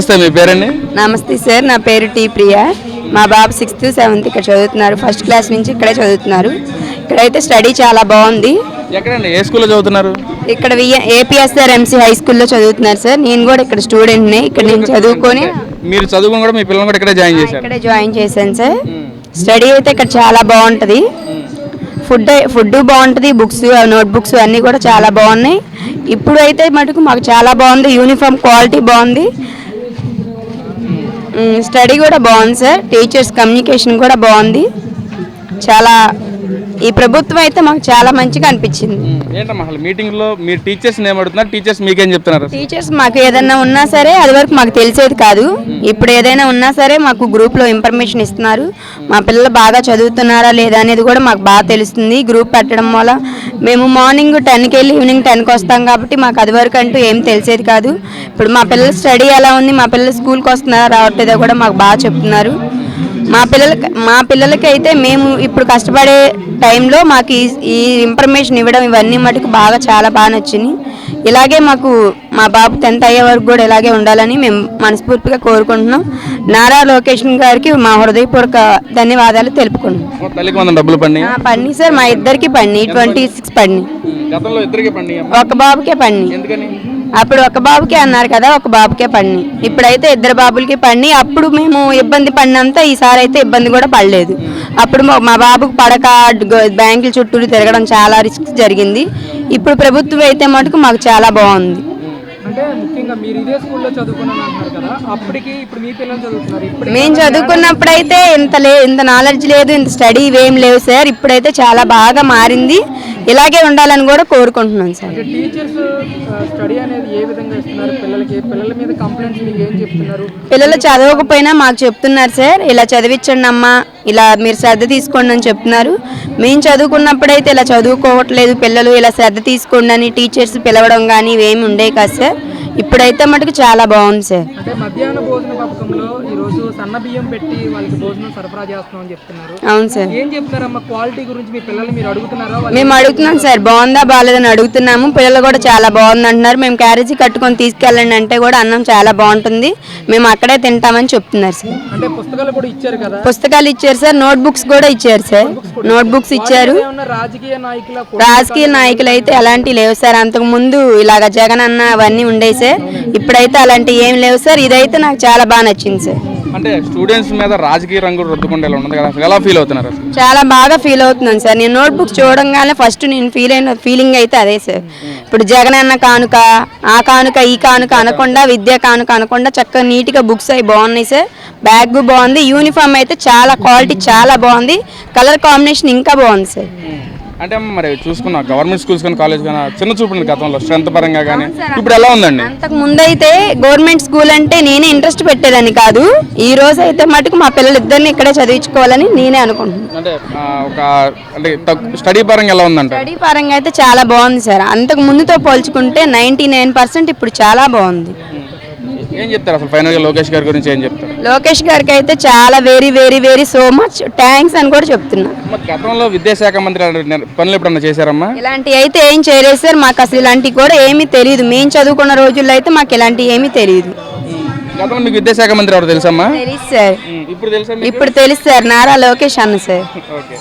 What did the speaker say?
నమస్తే మీ పేరండి? నమస్తే సార్ నా పేరు టీ ప్రియా. మా బాబు సిక్స్త్ సెవెంత్ ఇక్కడ చదువుతున్నారు. ఫస్ట్ క్లాస్ నుంచి ఇక్కడే చదువుతున్నారు. ఇక్కడైతే స్టడీ చాలా బాగుంది. ఎక్కడండి? ఏ స్కూల్లో చదువుతున్నారు? ఇక్కడ ఏపీఎస్ఆర్ ఎంసీ హై స్కూల్లో చదువుతున్నారు సార్. నేను కూడా ఇక్కడ స్టూడెంట్ని. ఇక్కడ నేను చదువుకొని మీరు చదువుకుని కూడా మీ పిల్లల్ని కూడా ఇక్కడే జాయిన్ చేశారు. ఇక్కడే జాయిన్ చేశాను సార్. స్టడీ అయితే ఇక్కడ చాలా బాగుంటుంది. ఫుడ్ ఫుడ్ బాగుంటుంది బుక్స్ నోట్ బుక్స్ అన్నీ కూడా చాలా బాగున్నాయి. ఇప్పుడు అయితే మటుకు మాకు చాలా బాగుంది. యూనిఫామ్ క్వాలిటీ బాగుంది. స్టడీ కూడా బాగుంది సార్. టీచర్స్ కమ్యూనికేషన్ కూడా బాగుంది. చాలా ఈ ప్రభుత్వం అయితే మాకు చాలా మంచిగా అనిపించింది. ఏంటమ్మా అసలు మీటింగ్లో మీరు టీచర్స్ టీచర్స్ మీకేం చెప్తున్నారు టీచర్స్ మాకు ఏదైనా ఉన్నా సరే అది వరకు మాకు తెలిసేది కాదు. ఇప్పుడు ఏదైనా ఉన్నా సరే మాకు గ్రూప్లో ఇన్ఫర్మేషన్ ఇస్తున్నారు. మా పిల్లలు బాగా చదువుతున్నారా లేదా అనేది కూడా మాకు బాగా తెలుస్తుంది. గ్రూప్ పెట్టడం వల్ల మేము మార్నింగ్ టెన్కి వెళ్ళి ఈవినింగ్ టెన్కి వస్తాం కాబట్టి మాకు అది వరకు అంటూ ఏం తెలిసేది కాదు. ఇప్పుడు మా పిల్లల స్టడీ ఎలా ఉంది? మా పిల్లలు స్కూల్కి వస్తున్నారా? రావట్లేదో కూడా మాకు బాగా చెప్తున్నారు. మా పిల్లలకి మా పిల్లలకి అయితే మేము ఇప్పుడు కష్టపడే టైంలో మాకు ఈ ఈ ఇన్ఫర్మేషన్ ఇవ్వడం ఇవన్నీ మటుకు బాగా చాలా బాగా నచ్చింది. ఇలాగే మాకు మా బాబు టెన్త్ అయ్యే వరకు కూడా ఇలాగే ఉండాలని మేము మనస్ఫూర్తిగా కోరుకుంటున్నాం. నారా లోకేష్ గారికి మా హృదయపూర్వక ధన్యవాదాలు తెలుపుకుంటున్నాం. డబ్బులు పండి పన్ని సార్ మా ఇద్దరికి పన్ని ట్వంటీ సిక్స్ పండి ఒక బాబుకే పన్ని. ఎందుకని? అప్పుడు ఒక బాబుకే అన్నారు కదా ఒక బాబుకే పడిని ఇప్పుడైతే ఇద్దరు బాబులకి పడిని అప్పుడు మేము ఇబ్బంది పడినంత ఈసారి అయితే ఇబ్బంది కూడా పడలేదు. అప్పుడు మా- బాబుకు పడక బ్యాంకుల చుట్టూరు తిరగడం చాలా రిస్క్ జరిగింది. ఇప్పుడు ప్రభుత్వం అయితే మటుకు మాకు చాలా బాగుంది. అంటే ముఖ్యంగా మీరు ఇదే స్కూల్లో చదువుకున్నాను అంటున్నారు కదా అప్పటికి ఇప్పుడు మీ పిల్లలు చదువుతున్నారు ఇప్పుడు మేము చదువుకున్నప్పుడైతే ఇంత లే ఇంత నాలెడ్జ్ లేదు ఇంత స్టడీ ఇవేం లేవు సార్. ఇప్పుడైతే చాలా బాగా మారింది. ఇలాగే ఉండాలని కూడా కోరుకుంటున్నాం సార్. పిల్లల చదవకపోయినా మాకు చెప్తున్నారు సార్ ఇలా చదివించండి అమ్మా ఇలా మీరు శ్రద్ధ తీసుకోండి అని చెప్తున్నారు. మేము చదువుకున్నప్పుడైతే ఇలా చదువుకోవట్లేదు పిల్లలు ఇలా శ్రద్ధ తీసుకోండి అని టీచర్స్ పిలవడం కానీ ఇవేమి ఉండే కాదు సార్. ఇప్పుడైతే మటుకు చాలా బాగుంది సార్. మధ్యాహ్న భోజన పథకంలో సన్న బియ్యం పెట్టి వాళ్ళకి భోజనం సరఫరా చేస్తున్నాం అని చెప్తున్నారు. అవును సార్. ఏం చెప్తున్నారమ్మా? క్వాలిటీ గురించి మీ పిల్లలు మీరు అడుగుతున్నారా? మేము అడుగుతున్నాం సార్. బాగుందా బాగాలేదని అడుగుతున్నాము. పిల్లలు కూడా చాలా బాగుంది అంటున్నారు. మేము క్యారేజీ కట్టుకొని తీసుకెళ్ళండి అంటే కూడా అన్నం చాలా బాగుంటుంది. మేము అక్కడే తింటామని చెప్తున్నారు సార్. అంటే పుస్తకాలు కూడా ఇచ్చారు కదా? పుస్తకాలు ఇచ్చారు సార్. నోట్ బుక్స్ కూడా ఇచ్చారు సార్. నోట్ బుక్స్ ఇచ్చారు. రాజకీయ నాయకుల రాజకీయ నాయకులు అయితే అలాంటివి లేవు సార్. అంతకు ముందు ఇలాగ జగన్ అన్న అవన్నీ ఉండేవి సార్. ఇప్పుడైతే అలాంటివి ఏం లేవు సార్. ఇదైతే నాకు చాలా బాగా నచ్చింది సార్. అంటే స్టూడెంట్స్ మీద రాజకీయ రంగు రుద్దుకుంటే ఎలా కదా. అసలు ఎలా ఫీల్ అవుతున్నారు అసలు? చాలా బాగా ఫీల్ అవుతున్నాను సార్. నేను నోట్బుక్ చూడంగానే ఫస్ట్ నేను ఫీల్ అయిన ఫీలింగ్ అయితే అదే సార్. ఇప్పుడు జగన్ అన్న కానుక ఆ కానుక ఈ కానుక అనకుండా విద్య కానుక అనకుండా చక్కగా నీట్గా బుక్స్ అవి బాగున్నాయి సార్. బ్యాగ్ బాగుంది. యూనిఫామ్ అయితే చాలా క్వాలిటీ చాలా బాగుంది. కలర్ కాంబినేషన్ ఇంకా బాగుంది సార్. అంటే మరి చూసుకున్నా గవర్నమెంట్ స్కూల్స్ కానీ కాలేజ్ కానీ చిన్న చూపు గతంలో స్ట్రెంత్ పరంగా కానీ ఇప్పుడు ఎలా ఉందండి? అంతకు ముందైతే గవర్నమెంట్ స్కూల్ అంటే నేనే ఇంట్రెస్ట్ పెట్టేదని కాదు. ఈ రోజు అయితే మటుకు మా పిల్లలు ఇద్దరిని ఇక్కడే చదివించుకోవాలని నేనే అనుకుంటున్నాను. అంటే ఒక అంటే స్టడీ పరంగా ఎలా ఉందంట స్టడీ పరంగా అయితే చాలా బాగుంది సార్. అంతకు ముందుతో పోల్చుకుంటే నైంటీ నైన్ పర్సెంట్ ఇప్పుడు చాలా బాగుంది. ఏం చెప్తారు అసలు ఫైనల్గా లోకేష్ గారి గురించి ఏం చెప్తారు? లోకేష్ గారికి అయితే చాలా very very very so much thanks అని కూడా చెప్తున్నా. మరి గతంలో విద్యాశాఖ మంత్రి పనులు ఎప్పుడన్నా చేశారమ్మా? ఇలాంటివి అయితే ఏం చేయలేదు సార్ మాకు అసలు ఇలాంటివి కూడా ఏమీ తెలియదు మేము చదువుకున్న రోజుల్లో అయితే మాకు ఇలాంటివి ఏమీ తెలియదు గతంలో మీకు విద్యాశాఖ మంత్రి ఎవరు తెలుసమ్మా? తెలుసు సార్. ఇప్పుడు తెలుసా మీకు? ఇప్పుడు తెలుసు సార్ నారా లోకేష్ అన్న సార్. ఓకే.